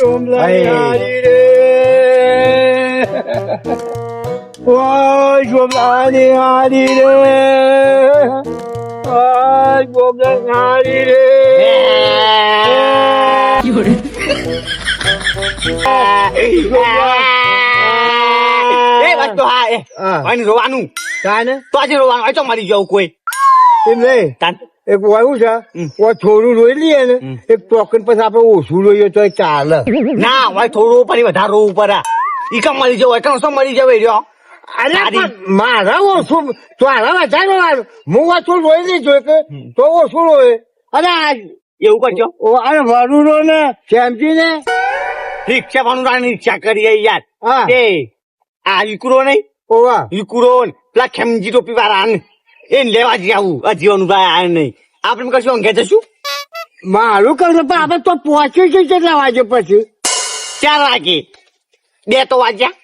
જોમલાની ભાઈ. હારી રે ઓય જોમલાની હારી રે ઓય જોમલાની હારી રે એ વાત તો હા એ હા. ભાઈ રોવાનું કાને તો આજે રોવાનું આ તો મરી જવું કોઈ એમ નહીં તાન એક વાયું છે થોડું રોઈ લઈએ ને. એક ટોકન પછી આપણે ઓછું રોઈએ તો ચાલે. ના ભાઈ થોડું ઉપર વધારે રોવું પડે. ઈ કમ મળી જવું એકણ શું મરી જવું રહ્યો મારા ઓછું તારા વધારે રોવાનું. હું ઓછું રોઈ લીધું કે તો ઓછું રોય અરે આ એવું કરજો. ઓ અરે વરુણો રો ને શ્યામજી ને. રિક્ષા રાણી રિક્ષા કરીએ યાર. હા. તે આ ઈકુરો નહીં? ઓવા ઈકુરો પેલા ખેમજી ટોપી વાળા ને એને લેવા જ આવું આ જીવન ભાઈ આ નહીં. આપણે કશું અંગે જશું? મારું કહું છું, પણ આપણે તો પહોંચ્યું છે કેટલા વાગે પછી? ચાર વાગે. બે તો વાગ્યા.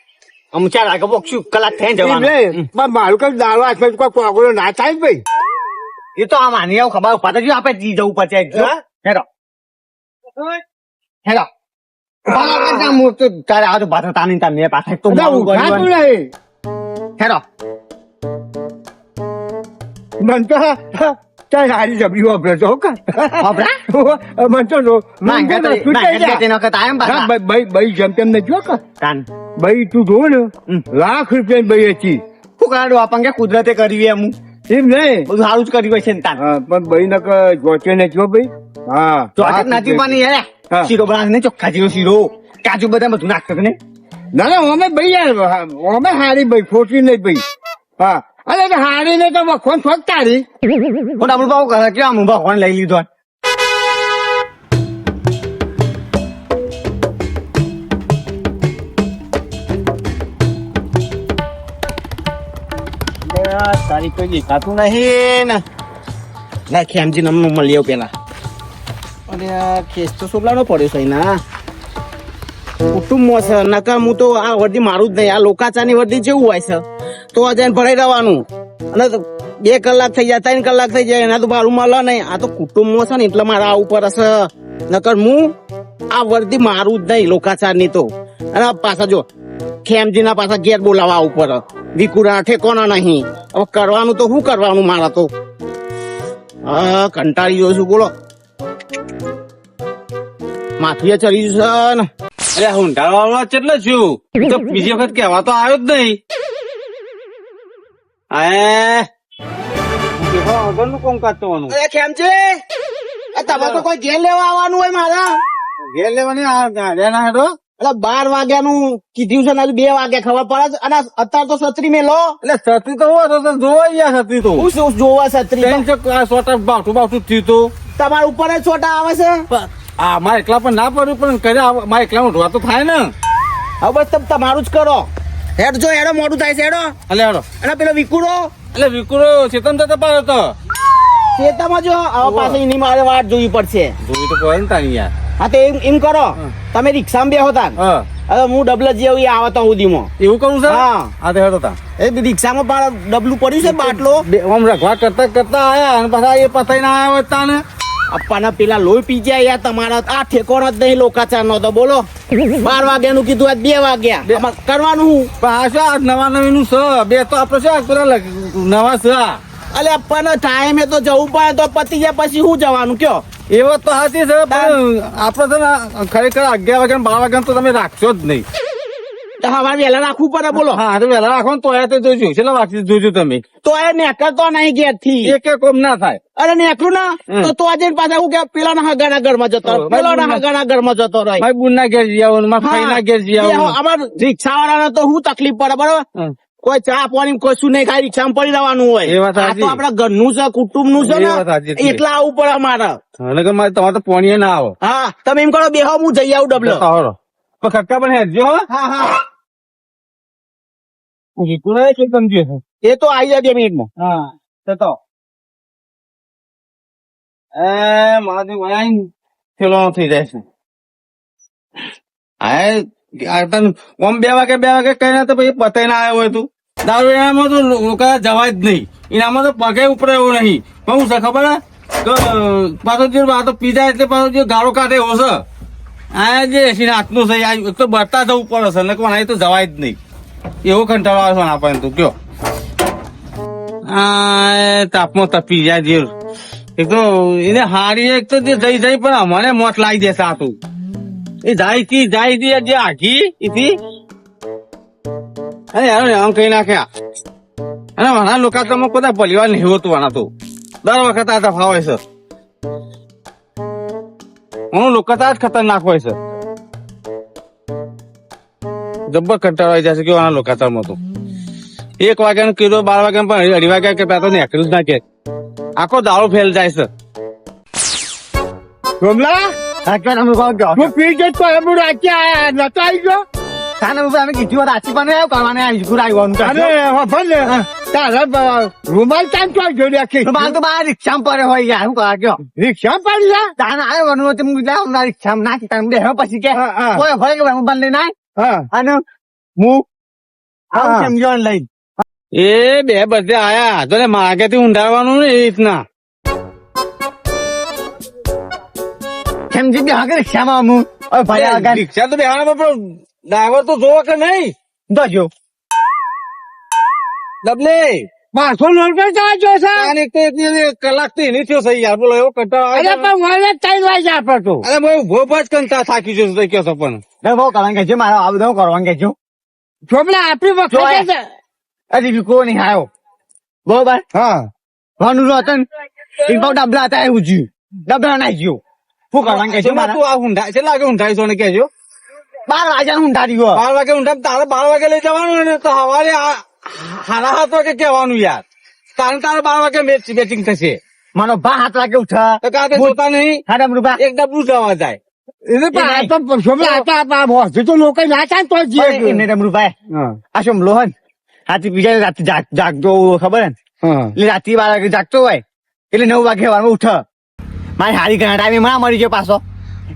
અમુક ચાર વાગે પહોંચશું કલાક થઈ જવા જવાનું. પણ મારું કઈ દારૂ આસપાસ કોઈ કોગળો ના થાય ભાઈ? એ તો આ માની આવું ખબર પાતા જો આપણે જી જવું પડશે. હેરો હેરો હું તારે આ તો બાધા તાની તા મેં પાસે તો હેરો મન તો ચાલ સારી જબરી વાપરે છો કા? મન તો નો- જા. ભાઈ ભાઈ જેમ તેમ નથી હો કા. ભાઈ તું જો ને લાખ રૂપિયા ભાઈ હતી. શું આપણને કુદરતે કરી એમ? એમ નહીં. બધું સારું જ કર્યું છે ને પણ ભાઈ નક જોચે ભાઈ. હા ચોટક નથી પાણી શીરો બનાવે ને ચોખ્ખા જેવો શીરો. કાજુ બધા બધું નાખતો ને ના ના અમે ભાઈ યાર અમે હારી ભાઈ ખોટી નહીં ભાઈ. હા અરે તો હારી ને તો વખોન ફોક તારી પણ આપણું ભાવ કરે કે આમ ભગવાન લઈ લીધો? તારી કોઈ દેખાતું નહીં ને. ના ખેમજી નમનું મળી આવું પેલા. અરે આ કેસ તો સોબલાનો પડ્યો છે ના કુટુંબમાં છે નકા હું તો આ વર્દી મારું જ નહીં આ લોકાચાની વર્દી જેવું હોય છે. તો જઈને ભરાઈ રહેવાનું. અને બે કલાક થઈ જાય, ત્રણ કલાક થઈ જાય, એના તો મારું મળે નહીં. આ તો કુટુંબમાં છે ને, એટલે મારા આ ઉપર હશે. નકર હું આ વર્દી મારું જ નહીં, લોકાચારની તો. અને પાછા જો, ખેમજીના પાછા ઘેર બોલાવા ઉપર. વિકુરા ઠેકોના નહીં. હવે કરવાનું તો શું કરવાનું મારા તો? હા કંટાળી ગયો છું, બોલો. માથું ચડી ગયું છે ને. અરે હુંડાળો કેટલો છું. હું તો બીજી વખત કહેવા તો આવ્યો જ નહીં. આગળનું કોમ કાઢતો વાનું અરે કેમ છે એ તમારે તો કોઈ ઘેર લેવા આવવાનું હોય મારા. ઘેર લેવાની આ ગાડિયા ના હેડો. એટલે બાર વાગ્યાનું કીધું છે ને બે વાગે ખબર પડે અને અત્યારે તો છત્રી મેલો. એટલે છત્રી તો જોવા ગયા છત્રી તો. હું શું જોવા છત્રી છોટા સોટા બાવઠું બાવઠું થયું તો. તમારા ઉપર જ છોટા આવે છે. હા આ મારા એકલા પણ ના પડ્યું પણ કર્યા મારે એકલા એકલા ઢોવા તો થાય ને. હવે બસ તમે તમારું જ કરો. હેડ જો હેડો મોડું થાય છે હેડો. અલે હેડો. અને પેલો વિકુરો એટલે વિકુરો ચેતન જતા પાડ્યો તો. ચેતામાં જો આવા પાસે એની મારે વાટ જોવી પડશે. જોવી તો પડે ને તારી યાર. હા તો એમ એમ કરો. તમે રિક્ષામાં બેહો તાન હવે હું ડબલ જેવું આવે તો સુધીમાં. એવું કરું છે? હા. હા તો હેડો તા એ રિક્ષામાં ડબલું પડ્યું છે બાટલો. આમ રખવા કરતા કરતા આયા અને પાછા એ પતાઈ ના આવ્યા તાને. અપ્પાના પેલા લોહી પી જાય યાર તમારા આ ઠેકોણ જ નહીં લોકાચાર નો તો બોલો. બાર વાગ્યાનું કીધું આજ બે વાગ્યા. કરવાનું હું? આ શું નવા નવીનું છે. બે તો આપડે શું પેલા નવા છે. અલે અપ્પાનો ટાઈમે તો જવું પડે તો પતી ગયા પછી હું જવાનું કયો? એવો તો હાથી છે પણ આપડે છે ને ખરેખર અગિયાર વાગ્યા બાર વાગ્યા તો તમે રાખશો જ નહીં. હવારે વહેલા રાખવું પડે બોલો. હા તો વહેલા રાખો તો એ તો જોજો છેલ્લા વાગથી જોજો તમે. તો એ નેકળતો નહીં ઘેરથી એક એક કોમ ના થાય. અરે નેકળું ના? તો તો આજે પાછા હું કે પેલા ના હગાના ઘરમાં જતો રહે પેલા ના હગાના ઘર ઘરમાં જતો રહે ભાઈ બુન ના ઘેર જઈ માં ભાઈ ના. ઘેર જઈ અમાર રિક્ષા વાળાને તો હું તકલીફ પડે બરોબર? કોઈ ચા પાણી કશું નહીં ખાય રિક્ષા પડી રહેવાનું હોય. એ વાત આ તો આપડા ઘરનું છે કુટુંબનું. છે. ને. એટલા આવવું પડે અમારે. મારે તમારે તો પોણીએ ના આવો. હા તમે એમ કરો બેહો હું જઈ આવું ડબલો. ખક્કા. પણ પણ હેરજો હો હા. હા વિકુરો એ છે. એ તો આવી જાય બે મિનિટમાં. હા તો તો. એ મારાથી વયા થેલો થઈ જાય છે. આ આ તને ઓમ બે વાગે બે વાગે કઈ ના તો પછી પતાઈ ના આવ્યો હોય તું. દારૂ એનામાં તો લોકો જવાય જ નહીં. એનામાં તો પગે ઉપરે એવું નહીં. પણ હું છે ખબર તો પાછો જે આ તો પીધા એટલે પાછો જે ગાળો કાઢે એવો છે. આ જે એસી હાથનું છે એક તો બરતા જવું પડે છે નકર તો જવાય જ નહીં. એવો કંટાળો આવે છે આપણને તું, કયો? તાપમાં તપી જાય જે એક તો, એને હારી એક તો જઈ જઈ, પણ મને મોત લાવી દે સાતું એ જાય થી જાય થી જે આખી એથી? અરે યાર, આમ કહી નાખ્યા અને વાના લોકો તમે બધા પરિવાર નહીં હોતું આના તો. દર વખત આ તફાવ હોય છે. હું લોકો જ ખતરનાક હોય છે. જબ્બર કંટાળો આવી જશે કેવો આના લોકાચારમાં તો. એક વાગ્યાનો કીધો બાર વાગ્યા પણ અઢી વાગ્યા કે પેલા તો નીકળ્યું જ ના કે. આખો દારૂ ફેલ જાય છે. કમલા હા કે અમે ગયો હું પી જતો એમ રાચી આયા નતો આવી ગયો? તાને હું અમે કીધું રાચી આચી પણ આવ્યો કરવાને આવી ગુર આવ્યો અરે હો ભલે. તારા રૂમાલ તાન તો જોઈ રાખી રૂમાલ તો બહાર રિક્ષામાં પડે હોય યાર હું કરવા કયો રિક્ષામાં પડી જા તાને આવ્યો વનુ તો હું લાવ ના રિક્ષામાં નાખી તમે બેહો પછી કે. કોઈ ભલે કે હું બંધ ના હા. અને હું હા. આવું સમજણ લઈ એ બે બધે આયા. તો માગેથી ઊંડાડવાનું ને એ રીતના. સમજી બે હકે રિક્ષામાં હું ઓય ભાઈ આગળ. રિક્ષા તો બેહાડા પણ ડ્રાઈવર તો જોવો કે નહીં? તો જો. ડબલે પાછો લોટ જવા જો છે. આને એક તો એક એક કલાક તો એની થયો છે યાર. બોલો એવો કંટાળો અરે પણ મને ત્રણ વાગે આપડે તો. અરે ભાઈ ઊભો જ કંટાળ થાકી જશે કયો છો પણ. બહુ કરવાનું કે છે મારે આ બધું કરવાનું કે છું? ચોપડા આપી જો વખતે. અરે વિકો નહીં આવ્યો બરોબર? હા. ભાનુ નો હતો ને બહુ ડબલા હતા એવું જ્યું ડબલા નાઈ ગયો. શું કરવાનું કે છે તું આ ઊંધા છે લાગે ઊંધાઈ છો ને કેજો બાર વાગ્યા હું ઊંધા રહ્યો બાર વાગે ઊંધા તારે બાર વાગે લઈ જવાનું ને તો સવારે આ હારા હાથ વાગે કહેવાનું યાર. તારે તારે બાર વાગે મેચ બેચિંગ થશે. મારો ભા હાથ વાગે ઉઠા. તો કાંતે જોતા નહીં? હાડા રૂપા એક ડબલું જવા જાય. રાતે જાગ જાગતો ખબર હે ને? એટલે રાતે બાર વાગે જાગતો હોય. એટલે નવ વાગે વારમાં ઉઠ. મારી હારી ઘણા ટાઈમે માં મરી ગયો પાછો.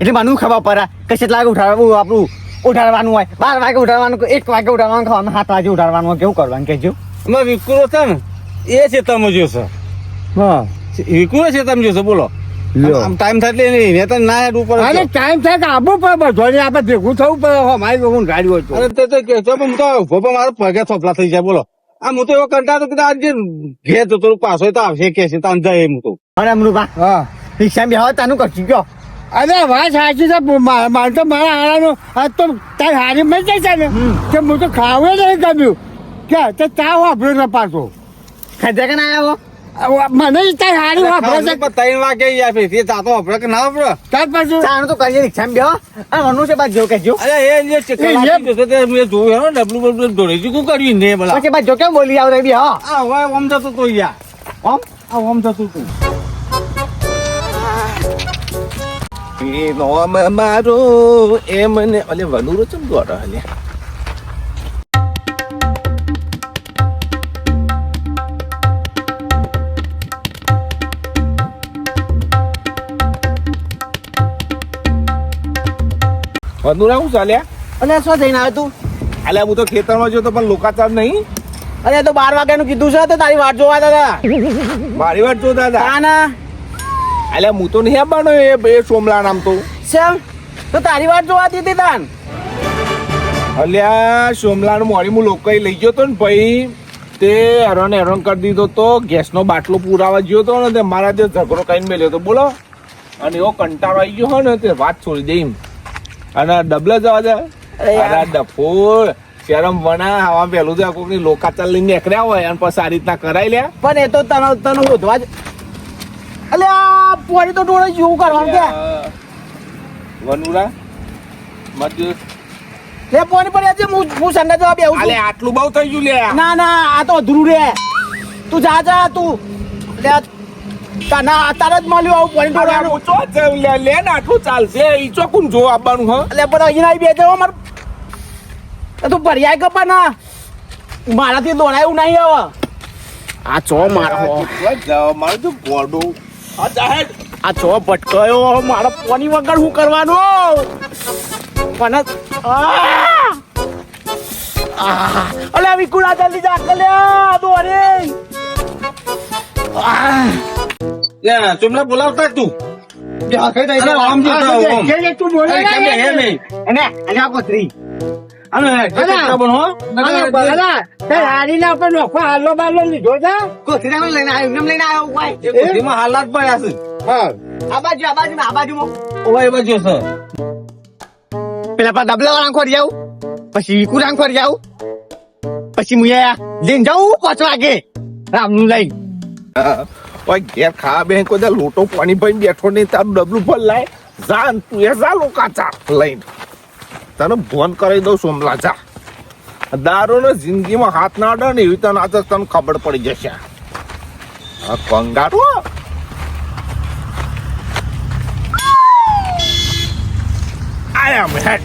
એટલે મને ખબર પડે? કે કેટલા વાગે ઉઠાડવું આપણું ઉઠાડવાનું હોય. બાર વાગે ઉઠાડવાનું એક વાગે ઉઠાડવાનું ખાવાનું સાત વાગે ઉઠાડવાનું કેવું કરવાનું? કેજો એમાં વિકુરો છે ને એ છે તમે જોશો હા. વિકુરો છે તમે જોશો બોલો. આમ ટાઈમ થાય એટલે નહીં તો ના હેડ ઉપર અરે ટાઈમ થાય કે આબુ પડે બધો ને આપણે ભેગું થવું પડે હો મારી હું ગાડી હોય તો. અરે તે તો કે પણ હું તો ઊભો પણ મારો પગે થોપલા થઈ જાય બોલો. આ હું તો એવો કંટાળો કે આજે ઘેર જતો રહું, પાછો તો આવશે કે છે તાન જાય એમ તો. હા. રિક્ષા બેહવા તાનું કરશું કયો અરે વાત સાચી છે મારે તો મારા હારાનો આજ તો તારી હારી મળી જાય છે ને કે હું તો ખાવું નહીં ગમ્યું. કે તે ચા વાપર્યો ને પાછો. ખાધા કે ના આવ્યો મને તારી હારી વાપરો છે. ત્રણ વાગે યાર પછી ચાતો વાપરો કે ના વાપરો? ત્યાર પાછું. ચાનું તો કરીએ રિક્ષામાં બેહો. આ મનુ છે બાદ જો કેજો અરે એ જે લાગી તે મે જોયું હેનો ડબલું બબલું દોડી જી કુ કરી ને બોલા. પછી બાદ જો કેમ બોલી આવ રહી હા આ હોય ઓમ જતો તો યાર. ઓમ? આ ઓમ જતો તું. નોમ મારો એ મને અલે વનુરો ચમ દોડે અલે વનુરા હું ચાલ્યા? અને શું થઈને આવ્યો તું? અલ્યા હું તો ખેતરમાં જો તો પણ લોકાચાર નહીં. અરે તો બાર વાગ્યાનું કીધું છે તો તારી વાટ જોવા દાદા. મારી વાત જોતા હતા. તાના? અલ્યા હું તો નહીં આવવાનો એ એ સોમલા નામ તો. સેમ તો તારી વાત જોવાતી હતી તાન. અલ્યા સોમલાનું મોડી હું લોકો લઈ ગયો તો ને ભાઈ તે હેરાન હેરાન કરી દીધો તો ગેસનો બાટલો પુરાવા ગયો તો ને તે મારા તે ઝઘડો કઈને મેલ્યો તો બોલો. અને એવો કંટાળો આવી ગયો ને તે વાત છોડી દે એમ. અને ડબલે જવા દે. અરે ડફોળ શરમ વણા આવા પેલું તો કોકની લોકાચાર લઈને નીકળ્યા હોય અને પછી આ રીતના કરાઈ લ્યા. પણ એ તો તને તને શોધવા જ અલે આ પોરી તો ડોળે જેવું કરવાનું કે. વનુરા મત લે પોણી પડ્યા છે હું હું સંડા જવા બેહું અલે આટલું બહુ થઈ ગયું લે. ના ના આ તો અધૂરું રે. તું જા જા તું. લે તને અત્યારે જ મળ્યું આવું પોણી અરે ડોળવાનું હું છે લે લે ને આટલું ચાલશે. ઈ ચોકું જો આવવાનું હ? એટલે પણ અહીંયા આવી બે જવો માર એ તું ભર્યા કપા ના મારાથી દોડાયું નહીં હવે. આ ચો મારો મારું તો ગોડું. આ છો ભટકાયો મારા પોની વગર હું કરવાનું? પણ આ! આ! અલે વિકુડા જલ્દી જા કલે લે દોરે આ! યા, ચુમલા બોલાવતા તું. અરે આમ જો તો બોલે અને અને આ પથરી અને પણ હો. હાલો બાલો લીધો છે? કોથરી લઈને આવ્યો એમને લઈને આવ્યો ભાઈ એ? હાલાત પડ્યા છે. હા. આ બાજુ આ બાજુ આ બાજુમાં. ઓવા એ બાજુ છે. પેલા પા ડબલા વાળા ખોરી જાવ પછી વિકુરાંગ ખોરી જાવ પછી મુયા લઈને જાઉં પાંચ વાગે. રામનું લઈને. ઓય ઘેર ખા બે કોઈ લોટો પાણી ભરીને બેઠો નહીં તારું ડબલું ભર લાય. જાન તું એ જા લોકા ચા લઈને. તને ફોન કરી દઉં સોમલા જા. દારૂ ને જિંદગીમાં હાથ ના અડે ને એવી તને આજે તને ખબર પડી જશે. આ કંગારો આયા મેં હેડ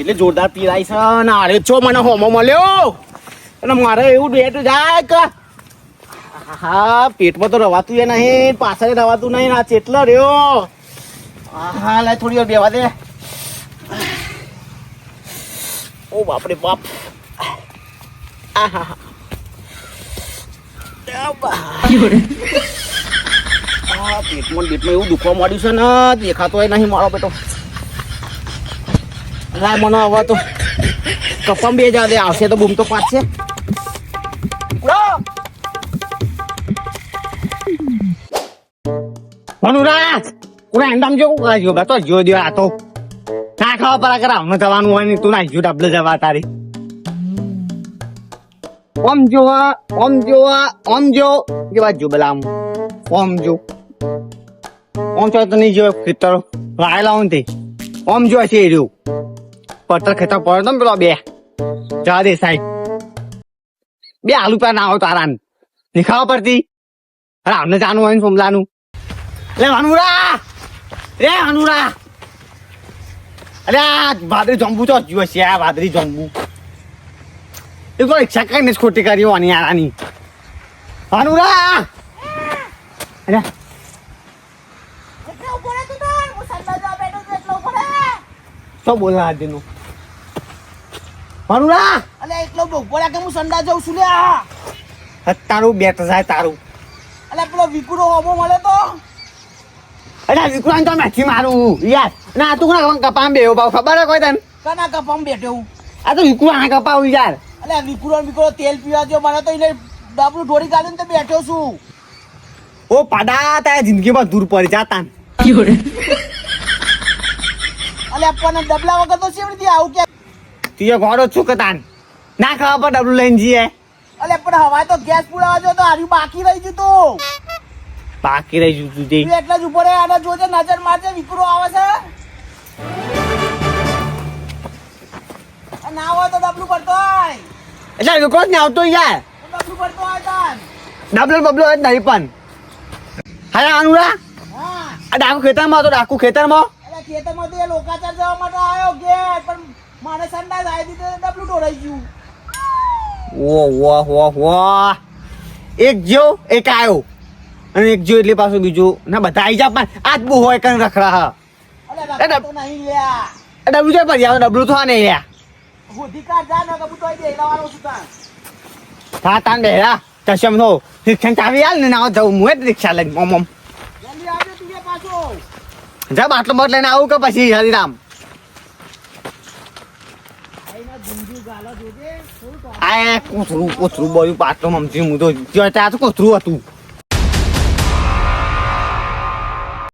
એટલે જોરદાર પીરાય છે ને આરે છો મને હોમો મળ્યો. અને મારે એવું ડેટ જાય કે હા પેટમાં તો રવાતું એ નહીં, પાછળ રવાતું નહીં, આ ચેટલો રહ્યો? હા લાય થોડી વાર બેવા દે. ઓ બાપરે બાપ. આહા. હા પેટમાં ને એવું દુખવા માંડ્યું છે ને, દેખાતો નહીં મારો બેટો. લાય મને હવે તો કપમ બે જા દે આવશે તો બૂમ તો પાછશે મનુરાજ ઉરા એંડામ જો કાજો બે તો જો દે આ તો. ના ખાવા પરા કરા હમણાં જવાનું હોય ને તું ના જો ડબલ જવા તારી. ઓમ જો ઓમ જો ઓમ જો. વાત જો બલામ ઓમ જો. ઓમ તો નહીં જો ખેતર વાયેલા હું તે. ઓમ જો છે રહ્યું પત્તર ખેતર પડે તો પેલો બે. જવા દે સાહેબ. બે આલુ પા ના હો તારા નિખાવા પડતી. અરે આમને જાનું હોય ને સોમલાનું લે હનુરા રે હનુરા અરે આ ભાદરી જંબુ તો જીવો છે આ ભાદરી જંબુ. એ કઈ જ ખોટી કરી હોવાની આની હનુરા અરે. શું બોલા આજનું હનુરા અલે એકલો બોલ્યા કે હું સંડા જાઉં છું લ્યા તારું બેટ જાય તારું. અલે પેલો વિકુરો હોમો મળે તો? અરે વિક્રાંત તો મેથી મારું. યાર ના તું કોણ કપામ બેહો ભાવ ખબર હે કોઈ તને? કના કપામ બેઠો હું? આ તો વિક્રાંત કપાવ યાર. અલે વિકુડો ને વિકુડો તેલ પીવા જો મને તો એને ડાબલું ઢોળી કાઢીને તો બેઠો છું. ઓ પાડા તારા જિંદગીમાં દૂર પડી જાતા અલે આપણને ડબલા વગર તો શેવડી આવું કે તીએ ઘોડો છું કે તાન? ના ખાવા પર ડબલું લઈને જઈએ. અલે પણ હવા તો ગેસ પુરાવા જો તો આર્યું બાકી રહી ગયું બાકી રહી જુ તું તું એટલે જ ઉપર આને જોજે નજર મારજે વિકરો આવે છે. ના હોય તો ડબલું પડતો હોય. એટલે વિકરો જ ને આવતો યાર. ડબલું પડતો હોય તાન. ડબલો બબલો જ નહીં પણ. હા અનુરા. આ ડાકુ ખેતરમાં હતો ડાકુ ખેતરમાં. ખેતરમાં તો એ લોકાચાર જવા માટે આવ્યો ગેટ પણ મારે સંડાસ આવી દીધો ડબલું ઢોળાઈ ગયું. ઓ વાહ વાહ વાહ એક જો એક આવ્યો અને એક જો એટલે પાછું બીજું. ના બધા આવી જા પણ આજ બહુ હોય કઈ રખડા હા. ડબલું છે પછી યાર ડબલું થવા નહીં લ્યા. આવી હા તાન બેરા ચશમ નો શિક્ષણ ચાવી આલ ને ના જવું હું જ રિક્ષા લઈને ઓમ ઓમ જા બાટલો બટ લઈને આવું કે પછી હરિરામ. આ કોથરું કોથરું બોયું પાટલો મમતી હું તો ત્યાં કોથરું હતું.